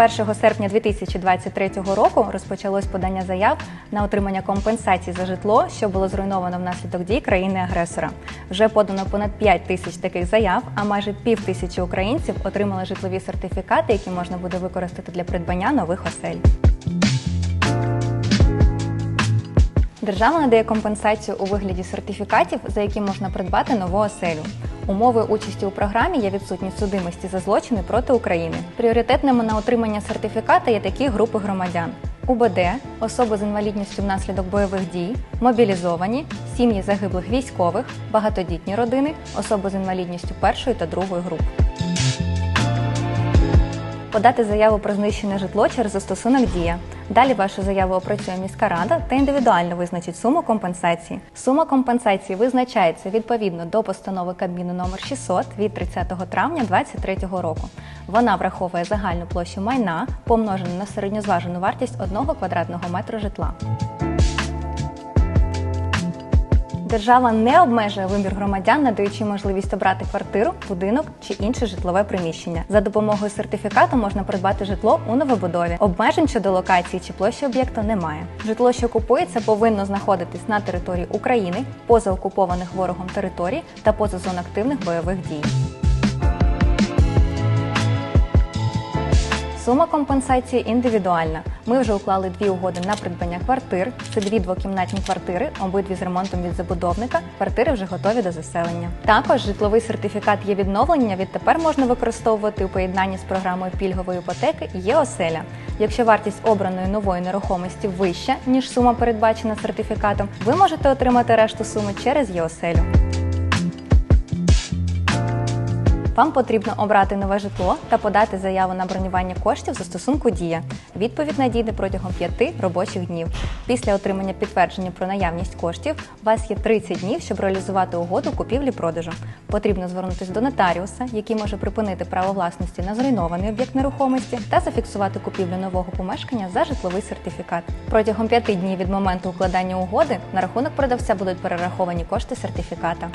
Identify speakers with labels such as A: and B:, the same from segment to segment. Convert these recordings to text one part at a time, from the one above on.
A: 1 серпня 2023 року розпочалось подання заяв на отримання компенсацій за житло, що було зруйновано внаслідок дій країни-агресора. Вже подано понад 5 тисяч таких заяв, а майже пів тисячі українців отримали житлові сертифікати, які можна буде використати для придбання нових осель. Держава надає компенсацію у вигляді сертифікатів, за які можна придбати нову оселю. Умови участі у програмі є відсутність судимості за злочини проти України. Пріоритетними на отримання сертифіката є такі групи громадян: УБД, особи з інвалідністю внаслідок бойових дій, мобілізовані, сім'ї загиблих військових, багатодітні родини, особи з інвалідністю першої та другої груп. Подати заяву про знищене житло через застосунок Дія. Далі вашу заяву опрацює міська рада та індивідуально визначить суму компенсації. Сума компенсації визначається відповідно до постанови Кабміну номер 600 від 30 травня 2023 року. Вона враховує загальну площу майна, помножену на середньозважену вартість одного квадратного метра житла. Держава не обмежує вибір громадян, надаючи можливість обрати квартиру, будинок чи інше житлове приміщення. За допомогою сертифікату можна придбати житло у новобудові. Обмежень щодо локації чи площі об'єкту немає. Житло, що купується, повинно знаходитись на території України, поза окупованих ворогом територій та поза зон активних бойових дій. Сума компенсації індивідуальна. Ми вже уклали дві угоди на придбання квартир. Це дві двокімнатні квартири, обидві з ремонтом від забудовника. Квартири вже готові до заселення. Також житловий сертифікат є відновлення. Відтепер можна використовувати у поєднанні з програмою пільгової іпотеки є оселя. Якщо вартість обраної нової нерухомості вища ніж сума передбачена сертифікатом, ви можете отримати решту суми через ЄОселю. Вам потрібно обрати нове житло та подати заяву на бронювання коштів за стосунку Дія. Відповідь надійде протягом 5 робочих днів. Після отримання підтвердження про наявність коштів у вас є 30 днів, щоб реалізувати угоду купівлі-продажу. Потрібно звернутися до нотаріуса, який може припинити право власності на зруйнований об'єкт нерухомості, та зафіксувати купівлю нового помешкання за житловий сертифікат. Протягом 5 днів від моменту укладання угоди на рахунок продавця будуть перераховані кошти сертифіката.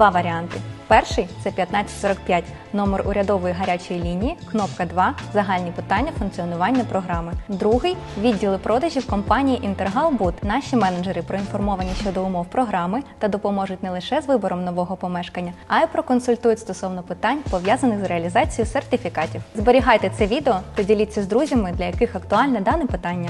A: Два варіанти. Перший це 1545, номер урядової гарячої лінії, кнопка 2, загальні питання функціонування програми. Другий відділи продажів компанії Інтергалбуд. Наші менеджери проінформовані щодо умов програми та допоможуть не лише з вибором нового помешкання, а й проконсультують стосовно питань, пов'язаних з реалізацією сертифікатів. Зберігайте це відео та діліться з друзями, для яких актуальне дане питання.